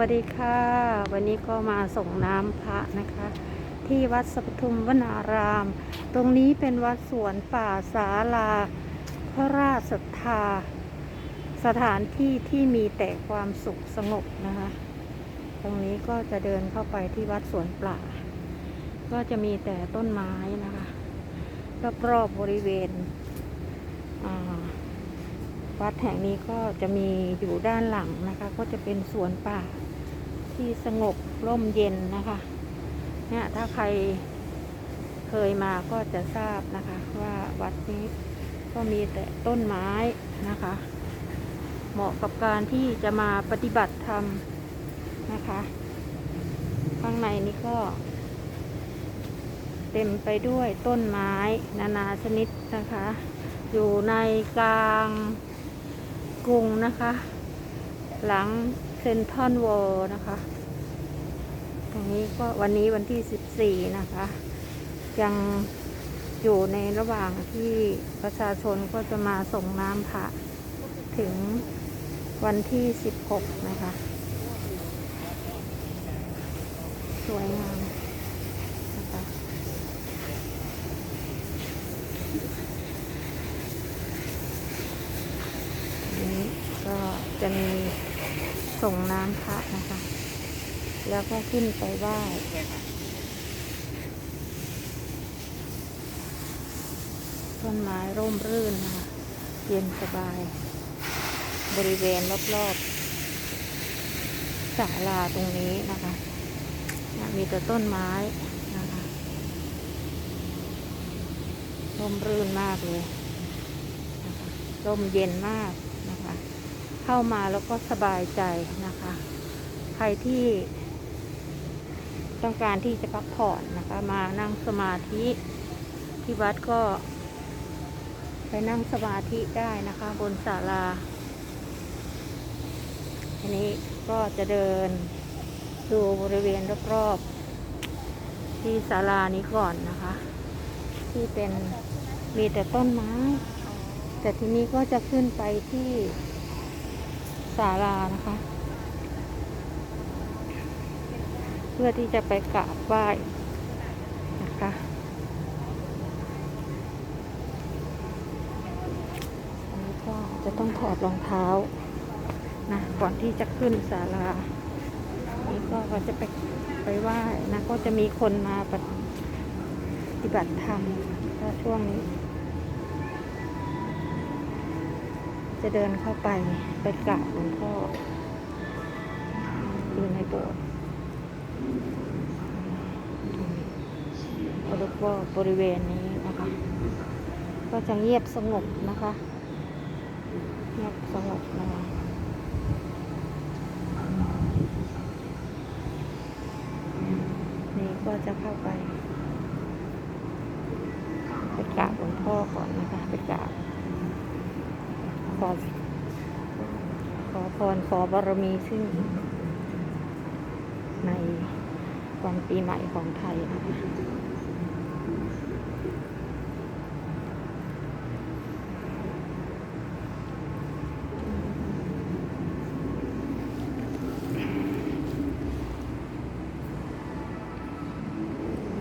วัสดีค่ะ วันนี้ก็มาส่งน้ำพระนะคะ ที่วัดสัพทุมวนาราม ตรงนี้เป็นวัดสวนป่าสาลา พระราชศรัทธา สถานที่ที่มีแต่ความสุขสงบนะคะ ตรงนี้ก็จะเดินเข้าไปที่วัดสวนป่า ก็จะมีแต่ต้นไม้นะคะรอบๆบริเวณวัดแห่งนี้ก็จะมีอยู่ด้านหลังนะคะ ก็จะเป็นสวนป่า ที่สงบร่มเย็นนะคะเนี่ยถ้าใครเคยมาก็จะทราบนะคะ ว่าวัดนี้ก็มีแต่ต้นไม้นะคะ เหมาะกับการที่จะมาปฏิบัติธรรมนะคะ ข้างในนี้ก็ เต็มไปด้วยต้นไม้นานาชนิดนะคะ อยู่ในกลางกรุงนะคะ หลัง เซนทรัลเวอร์นะคะ ตรงนี้ก็วันนี้วันที่14นะคะ ยังอยู่ในระหว่างที่ประชาชนก็จะมาส่งน้ำพระถึงวันที่16นะคะ สวยงามนะคะนี้ก็จะมี ส่งน้ำพระนะคะ แล้วก็ขึ้นไปไหว้ต้นไม้ร่มรื่นนะคะ เย็นสบาย บริเวณรอบๆศาลาตรงนี้นะคะ มีแต่ต้นไม้นะคะ ร่มรื่นมากเลยร่มเย็นมาก เข้ามาแล้วก็สบายใจนะคะ ใครที่ต้องการที่จะพักผ่อนนะคะ มานั่งสมาธิที่วัดก็ ไปนั่งสมาธิได้นะคะ บนศาลาอันนี้ก็จะเดินดูบริเวณรอบๆที่ศาลานี้ก่อนนะคะ ที่เป็นมีแต่ต้นไม้ แต่ทีนี้ก็จะขึ้นไปที่ ศาลานะคะ เพื่อที่จะไปกราบไหว้นะคะอันนี้ก็จะต้องถอดรองเท้านะก่อนที่จะขึ้นศาลานี่ก็จะไปไปไหว้นะก็จะมีคนมาปฏิบัติธรรมช่วงนี้ จะเดินเข้าไปไปกราบหลวงพ่ออยู่ในโบสถ์แล้วก็บริเวณนี้นะคะ ก็จะเงียบสงบนะคะเงียบสงบนะคะนี่ก็จะเข้าไปไปกราบหลวงพ่อก่อนนะคะไปกราบ อขอพรขอบารมีซึ่ง ในวันปีใหม่ของไทยนะคะ